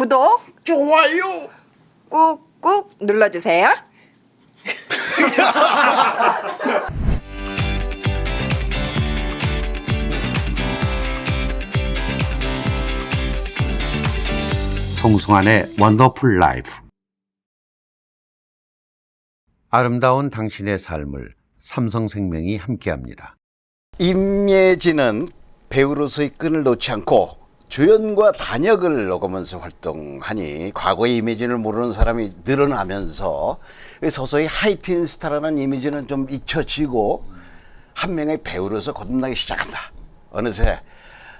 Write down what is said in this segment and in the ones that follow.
구독 좋아요. 꾹꾹 눌러주세요. 송승환의 원더풀 라이프 아름다운 당신의 삶을 삼성생명이 함께합니다. 임예진은 배우로서의 끈을 놓지 않고 주연과 단역을 녹으면서 활동하니 과거의 이미진을 모르는 사람이 늘어나면서 서서히 하이틴 스타라는 이미지는 좀 잊혀지고 한 명의 배우로서 거듭나기 시작한다. 어느새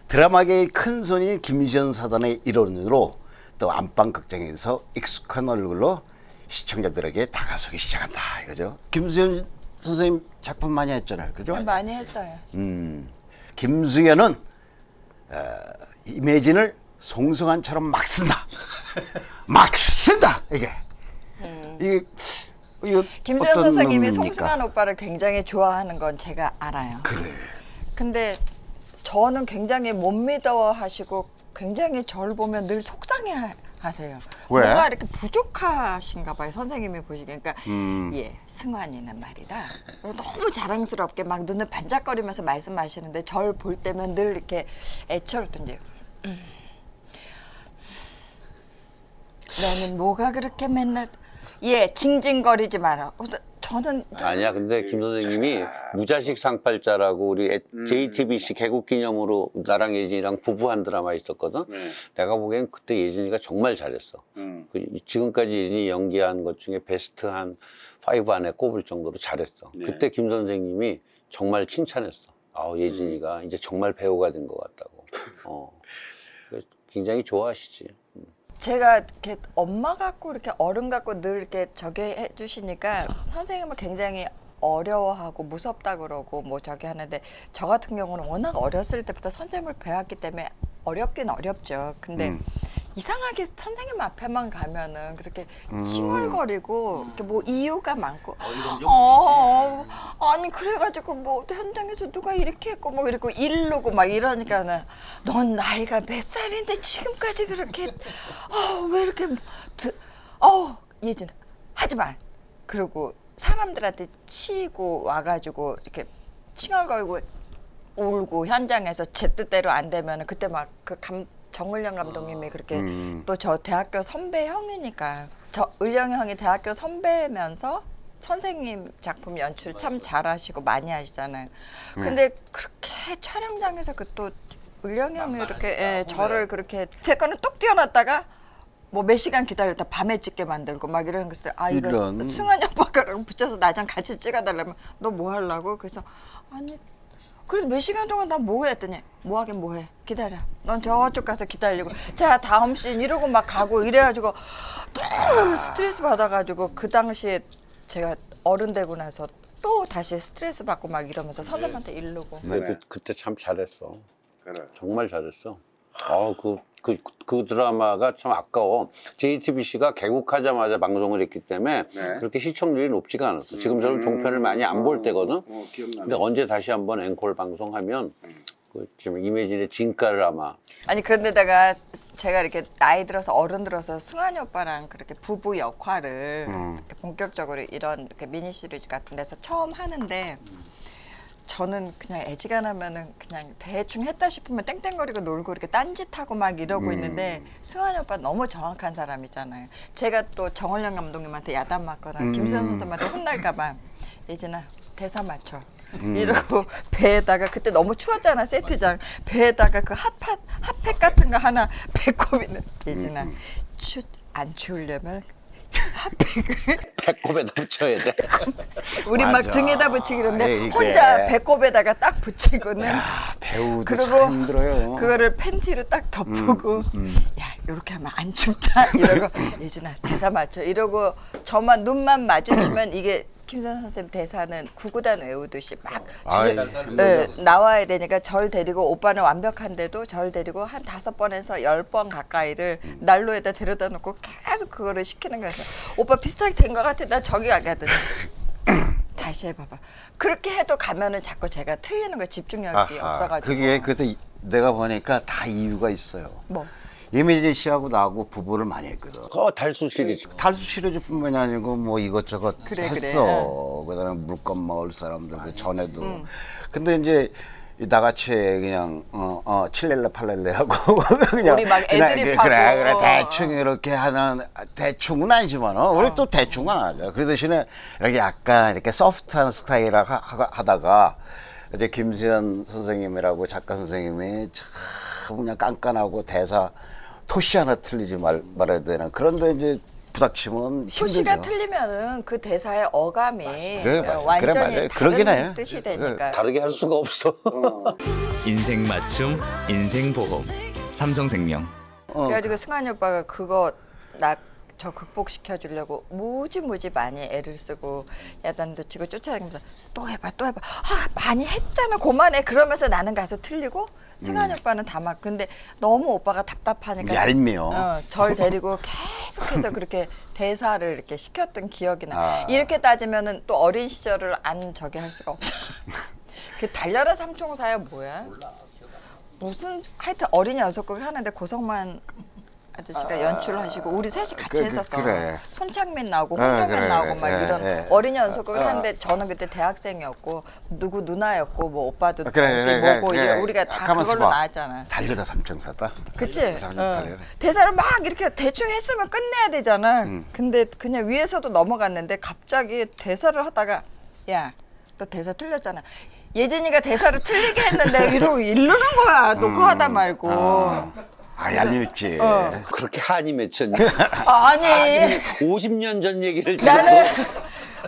드라마계의 큰 손인 김지연 사단의 일원으로 또 안방 극장에서 익숙한 얼굴로 시청자들에게 다가서기 시작한다. 이거죠. 김수현 선생님 작품 많이 했잖아요. 그죠? 많이 했어요. 음, 김수현은 어, 이매진을 송승환처럼 막 쓴다. 막 쓴다. 이게 이게 이거 김수현 선생님이 놈입니까? 송승환 오빠를 굉장히 좋아하는 건 제가 알아요. 그래. 근데 저는 굉장히 못 믿어 하시고 굉장히 저를 보면 늘 속상해 하- 하세요. 왜? 뭐가 이렇게 부족하신가 봐요. 선생님이 보시기에. 그러니까 음. 예, 승환이는 말이다. 너무 자랑스럽게 막 눈을 반짝거리면서 말씀하시는데 절 볼 때면 늘 이렇게 애처롭던데요. 음. 너는 뭐가 그렇게 맨날 예 징징거리지 마라. 어, 나- 저는 아니야. 근데 김 선생님이 무자식 상팔자라고 우리 애- 음. JTBC 개국 기념으로 나랑 예진이랑 부부한 드라마 있었거든. 네. 내가 보기엔 그때 예진이가 정말 잘했어. 음. 그 지금까지 예진이 연기한 것 중에 베스트 한 파이브 안에 꼽을 정도로 잘했어. 네. 그때 김 선생님이 정말 칭찬했어. 아, 예진이가 이제 정말 배우가 된 것 같다고. 어. 굉장히 좋아하시지. 제가 이렇게 엄마 같고 이렇게 어른 같고 늘 이렇게 저기 해주시니까 선생님은 굉장히 어려워하고 무섭다 그러고 뭐 저기 하는데 저 같은 경우는 워낙 어렸을 때부터 선생님을 배웠기 때문에 어렵긴 어렵죠. 근데 음. 이상하게 선생님 앞에만 가면은 그렇게 음. 칭얼거리고 이렇게 뭐 이유가 많고. 어, 아니 그래가지고 뭐 현장에서 누가 이렇게 했고 뭐 이러고 이르고 막 이러니까는 넌 나이가 몇 살인데 지금까지 그렇게 어, 왜 이렇게 드, 어 예진 하지 마 그리고 사람들한테 치이고 와가지고 이렇게 칭얼거리고 울고 현장에서 제 뜻대로 안 되면은 그때 막 그 감 정을령 감독님이 그렇게 음. 또 저 대학교 선배 형이니까 저 을령 형이 대학교 선배면서 선생님 작품 연출 참 잘하시고 많이 하시잖아요. 근데 그렇게 촬영장에서 그 또 을령 형이 이렇게 예, 저를 그렇게 제 거는 뚝 띄워놨다가 뭐 몇 시간 기다렸다 밤에 찍게 만들고 막 있을 때아 이거 이런. 승환이 오빠랑 붙여서 나랑 같이 찍어달라면 너 뭐 하려고 그래서 아니 그래서 몇 시간 동안 나 뭐해 했더니 뭐 하긴 뭐해. 기다려. 넌 저쪽 가서 기다리고. 자 다음 씬 이러고 막 가고 이래가지고 너무 스트레스 받아가지고 그 당시에 제가 어른 되고 나서 또 다시 스트레스 받고 막 이러면서 선생님한테 이르고. 근데 그, 그때 참 잘했어. 정말 잘했어. 아, 그, 그, 그 드라마가 참 아까워. JTBC가 개국하자마자 방송을 했기 때문에 네. 그렇게 시청률이 높지가 않았어. 지금처럼 종편을 많이 안 볼 때거든. 어, 기억나. 근데 언제 다시 한번 앵콜 방송하면 음. 그 지금 이매진의 진가를 아마 아니 그런데다가 제가 이렇게 나이 들어서 어른 들어서 승환이 오빠랑 그렇게 부부 역할을 음. 이렇게 본격적으로 이런 이렇게 미니 시리즈 같은 데서 처음 하는데 저는 그냥 애지간하면은 그냥 대충 했다 싶으면 땡땡거리고 놀고 이렇게 딴짓하고 막 이러고 음. 있는데 승환이 오빠 너무 정확한 사람이잖아요. 제가 또 정원영 감독님한테 야단 맞거나 음. 김수현 선생님한테 혼날까봐 예진아 대사 맞춰. 음. 이러고 배에다가 그때 너무 추웠잖아 세트장 배에다가 그 핫팟 핫팩 같은 거 하나 배꼽 있는 예진아 음. 추안 추우려면 배꼽에다 붙여야 돼. 우리 막 맞아. 등에다 붙이기 그러는데 에이, 이게. 혼자 배꼽에다가 딱 붙이고는 야, 배우도 그리고 참 힘들어요. 그거를 팬티로 딱 덮고 음. 야 이렇게 하면 안 춥다 이러고 예진아 대사 맞춰 이러고 저만 눈만 마주치면 이게 김선 선생님 대사는 구구단 외우듯이 막 아이, 네, 나와야 되니까 절 데리고 오빠는 완벽한데도 절 데리고 한 다섯 번에서 열 번 가까이를 난로에다 데려다 놓고 계속 그거를 시키는 거예요. 오빠 비슷하게 된 것 같아. 나 저기 하더니 다시 해봐봐. 그렇게 해도 가면은 자꾸 제가 틀리는 거 집중력이 아하, 없어가지고. 그게 이- 내가 보니까 다 이유가 있어요. 뭐 이미진 씨하고 나하고 부부를 많이 했거든. 어, 달수 시리즈. 탈수 시리즈뿐만이 아니고 뭐 이것저것 그래, 그래. 했어. 그다음에 물건 먹을 사람들 그 전에도. 근데 이제 이 나같이 그냥 어, 어 칠렐레 팔렐레 하고 그냥 우리 막 그냥 애드립하고. 그래 그래 대충 이렇게 하는 대충은 아니지만 어, 우리 또 대충은 안 하죠. 그 대신에 이렇게 약간 이렇게 소프트한 스타일 하, 하- 하다가 이제 김수현 선생님이라고 작가 선생님이 참 그냥 깐깐하고 대사 토시 하나 틀리지 말, 말아야 되는 그런데 이제 부닥치면 힘들죠. 소시가 틀리면은 그 대사의 어감이 그래, 맞아. 어, 완전히 그래, 맞아요. 그러긴 다른 해. 뜻이 그래. 되니까. 다르게 할 수가 없어. 인생 맞춤, 인생 보험. 삼성생명. 어, 그래가지고 승환이 오빠가 그거 나 저 극복시켜 주려고 무지 무지 많이 애를 쓰고 야단도 치고 쫓아다니면서 또 해봐 또 해봐. 아 많이 했잖아. 그만해. 그러면서 나는 가서 틀리고 승환이 오빠는 다 막 근데 너무 오빠가 답답하니까 얄미워. 어, 절 데리고 계속해서 그렇게 대사를 이렇게 시켰던 기억이 나. 아. 이렇게 따지면은 또 어린 시절을 안 저기 할 수가 없어. 그 달려라 삼총사야 뭐야? 무슨 하여튼 어린이 연속극을 하는데 고성만 아저씨가 연출을 하시고 우리 셋이 같이 그, 그, 했었어. 그래. 손창민 나오고 아, 홍경민 그래, 나오고 막 예, 이런 예. 어린이 연속극을 아, 하는데 저는 그때 대학생이었고 누구 누나였고 뭐 오빠도 그래, 거기 그래, 그래, 뭐고 그래. 이래 우리가 다 가만있어 그걸로 봐. 나왔잖아. 달려라 삼총사다. 그치? 삼총 어. 달려라. 대사를 막 이렇게 대충 했으면 끝내야 되잖아. 음. 근데 그냥 위에서도 넘어갔는데 갑자기 대사를 하다가 야, 너 대사 틀렸잖아. 예진이가 대사를 틀리게 했는데 이러고 이르는 거야. 녹화하다 말고. 아, 아 얄밉지. 어. 그렇게 한이 맺혔니? 아니. 50년 전 얘기를 지금 나는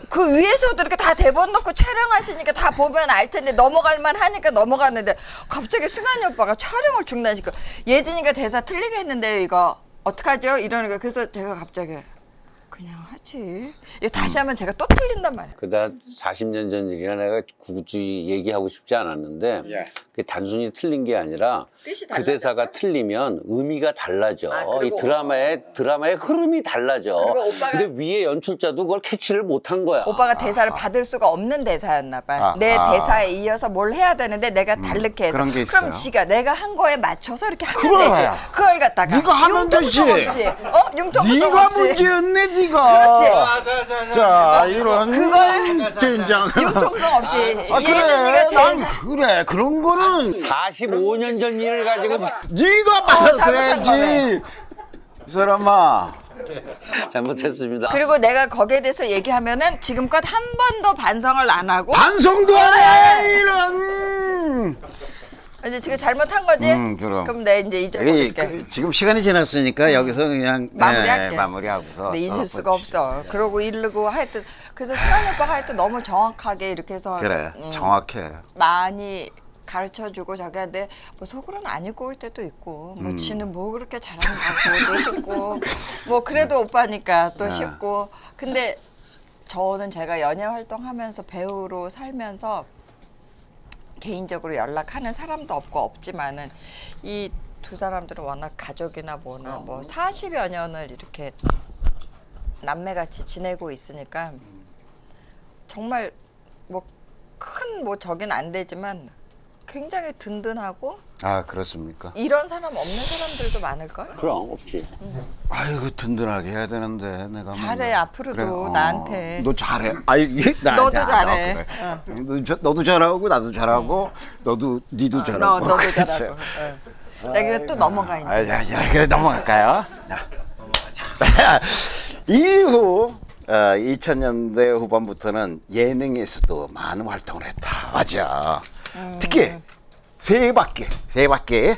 그 위에서도 이렇게 다 대본 넣고 촬영하시니까 다 보면 알 텐데 넘어갈만 하니까 넘어갔는데 갑자기 승환이 오빠가 촬영을 중단시켜 예진이가 대사 틀리게 했는데요 이거 어떡하죠 이러니까 그래서 제가 갑자기 그냥 하지 이거 다시 하면 제가 또 틀린단 말이야 그다 40년 전 얘기라 내가 굳이 얘기하고 싶지 않았는데 예. 그게 단순히 틀린 게 아니라 뜻이 그 대사가 틀리면 의미가 달라져. 아, 그리고- 이 드라마의 드라마의 흐름이 달라져. 그리고 오빠가- 근데 위에 연출자도 그걸 캐치를 못한 거야. 오빠가 대사를 받을 수가 없는 대사였나 봐. 아, 내 아. 대사에 이어서 뭘 해야 되는데 내가 다르게 해서 그런 게 있어요. 지가 내가 한 거에 맞춰서 이렇게 하면 그래. 되지. 그걸 갖다가 네가 하면 융통성 되지. 없이 어? 융통성 네가 없이 문제였네. 그렇지. 자, 이런 그걸- 된장. 융통성 없이 아 그래, 난 그래 그런 거는 45년 전 일을 가지고 네가 어, 받아야지. 이 사람아. 잘못했습니다. 그리고 내가 거기에 대해서 얘기하면은 지금껏 한 번도 반성을 안 하고 반성도 안 해, 이런. 이제 지금 잘못한 거지? 음, 그럼. 그럼 내 이제 이, 잊어버릴게. 그, 지금 시간이 지났으니까 여기서 그냥 마무리할게. 네, 마무리하고서. 근데 잊을 어, 수가 없어. 그러고 이르고 하여튼 그래서 오빠가 하여튼 너무 정확하게 이렇게 해서 그래, 음, 정확해. 많이 가르쳐주고 하는데 뭐 속으로는 안 입고 올 때도 있고 음. 뭐 지는 뭐 그렇게 잘하는 거고 또 싶고 뭐 그래도 오빠니까 또 네. 싶고 근데 저는 제가 연예 활동하면서 배우로 살면서 개인적으로 연락하는 사람도 없고 없지만은 이 두 사람들은 워낙 가족이나 뭐나 뭐 40여 년을 이렇게 남매같이 지내고 있으니까 정말 뭐 큰 뭐 저긴 안 되지만 굉장히 든든하고 아 그렇습니까? 이런 사람 없는 사람들도 많을걸? 그럼 없지. 아이고 든든하게 해야 되는데 내가 잘해, 맨날. 앞으로도 나한테. 너 잘해. 아이 예, 나 너도 나, 잘해. 그래. 어. 너, 저- 너도 잘하고 나도 잘하고 너도 니도 어, 잘하고. 너, 너도? 잘하고. 어. 야, 그래 또 넘어가 이제. 아, 야, 야, 그래 넘어갈까요? 자. 이후 어, 2000년대 후반부터는 예능에서도 많은 활동을 했다. 맞아. 음. 특히 세 바퀴, 세 바퀴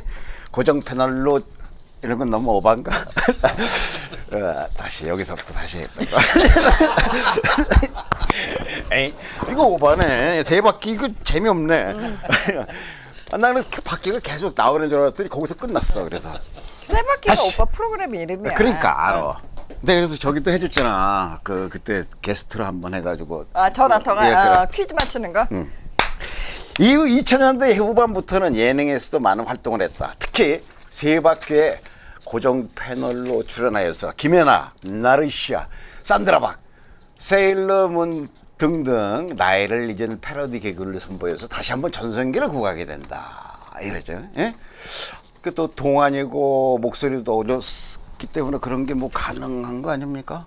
고정 패널로 이런 건 너무 오반가? 어, 다시 여기서부터 다시. 에이, 이거 오바네. 세 바퀴 이거 재미없네. 음. 아, 나는 그 바퀴가 계속 나오는 줄 알았더니 거기서 끝났어. 그래서 세 바퀴가 다시. 오빠 프로그램 이름이야. 그러니까 알아. 근데 그래서 저기 또 해줬잖아. 그 그때 게스트로 한번 해가지고. 아 전화 통화 예, 그래. 어, 퀴즈 맞추는 거. 이후 2000년대 후반부터는 예능에서도 많은 활동을 했다. 특히 세 바퀴의 고정 패널로 출연하여서 김연아, 나르시아, 산드라박, 세일러문 등등 나이를 잊은 패러디 개그를 선보여서 다시 한번 전성기를 구가하게 된다. 이러죠. 예? 그또 동안이고 목소리도 어렸기 때문에 그런 게 뭐 가능한 거 아닙니까?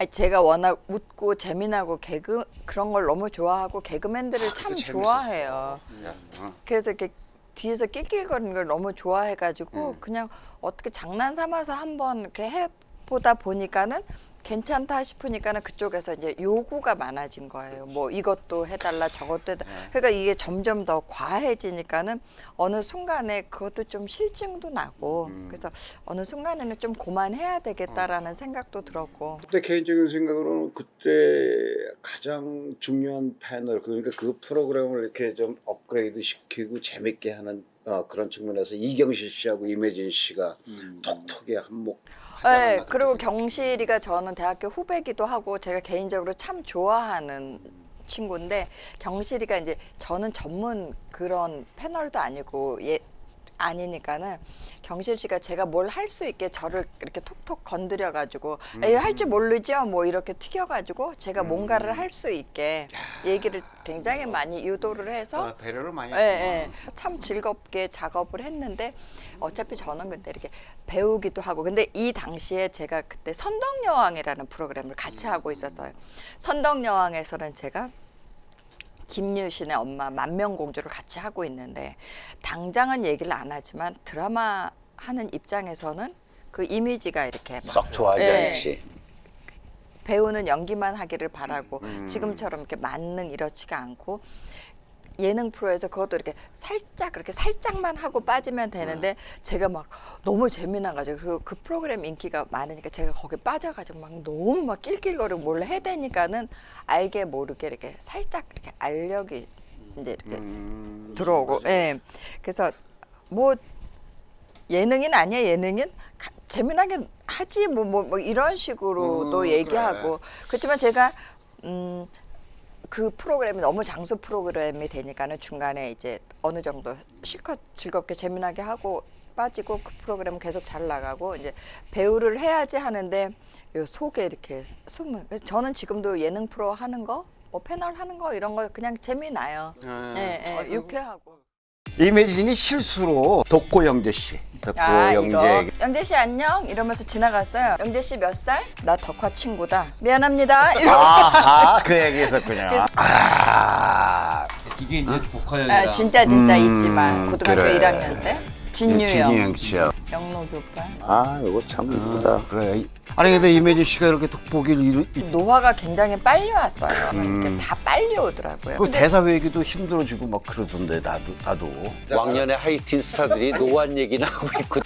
아니, 제가 워낙 웃고 재미나고 개그 그런 걸 너무 좋아하고 개그맨들을 참 재밌었어. 좋아해요. 어. 그래서 이렇게 뒤에서 낄낄거리는 걸 너무 좋아해가지고 음. 그냥 어떻게 장난 삼아서 한번 이렇게 해보다 보니까는 괜찮다 싶으니까는 그쪽에서 이제 요구가 많아진 거예요. 뭐 이것도 해달라 저것도 해달라. 네. 그러니까 이게 점점 더 과해지니까는 어느 순간에 그것도 좀 실증도 나고 음. 그래서 어느 순간에는 좀 그만해야 되겠다라는 생각도 들었고 그때 개인적인 생각으로는 그때 가장 중요한 패널 그러니까 그 프로그램을 이렇게 좀 업그레이드 시키고 재밌게 하는 어, 그런 측면에서 이경실 씨하고 이매진 씨가 톡톡이 한몫. 네, 그리고 경실이가 저는 대학교 후배기도 하고 제가 개인적으로 참 좋아하는 친구인데 경실이가 이제 저는 전문 그런 패널도 아니고 예 아니니까는 경실 씨가 제가 뭘 할 수 있게 저를 이렇게 톡톡 건드려 가지고 할줄 모르죠? 뭐 이렇게 튀겨 가지고 제가 뭔가를 할 수 있게 얘기를 굉장히 많이 유도를 해서 아, 배려를 많이 예, 예. 참 즐겁게 작업을 했는데 어차피 저는 그때 이렇게 배우기도 하고 근데 이 당시에 제가 그때 선덕여왕이라는 프로그램을 같이 하고 있었어요. 선덕여왕에서는 제가 김유신의 엄마 만명공주를 같이 하고 있는데 당장은 얘기를 안 하지만 드라마 하는 입장에서는 그 이미지가 이렇게 막썩 좋아하지 예. 않지. 배우는 연기만 하기를 바라고 음. 지금처럼 이렇게 만능 이렇지가 않고 예능 프로에서 그것도 이렇게 살짝 그렇게 살짝만 하고 빠지면 되는데 제가 막 너무 재미나가지고 그, 그 프로그램 인기가 많으니까 제가 거기 빠져가지고 막 너무 막 낄낄거리고 뭘 해대니까는 알게 모르게 이렇게 살짝 이렇게 알력이 이제 이렇게 음, 들어오고 예. 그래서 뭐 예능인 아니야 예능인? 가- 재미나게 하지 뭐 뭐 뭐 이런 식으로도 음, 얘기하고. 그렇지만 제가 음 그 프로그램이 너무 장수 프로그램이 되니까는 중간에 이제 어느 정도 실컷 즐겁게 재미나게 하고 빠지고 그 프로그램 계속 잘 나가고 이제 배우를 해야지 하는데 요 속에 이렇게 숨은 저는 지금도 예능 프로 하는 거 뭐 패널 하는 거 이런 거 그냥 재미나요. 예, 예, 유쾌하고. 이매진이 실수로 덕고 영재 씨, 덕고 아 이거 영재 영재 씨 안녕 이러면서 지나갔어요. 영재 씨 몇 살? 나 덕화 친구다. 미안합니다. 이러. 아하 그 얘기 있었군요. 아, 이게 이제 복화형이랑 아, 진짜 진짜 음, 있지만 고등학교 그래. 1학년 때 진유영, 진유영 씨요. 영록이 오빠. 아, 이거 참 이쁘다. 그래. 아니 근데 이매진 씨가 이렇게 돋보기를 이루, 이- 노화가 굉장히 빨리 왔어요. 음. 이렇게 다 빨리 오더라고요. 그 근데 대사 외기도 힘들어지고 막 그러던데 나도 나도. 왕년의 하이틴 스타들이 노안 얘기나 하고 있고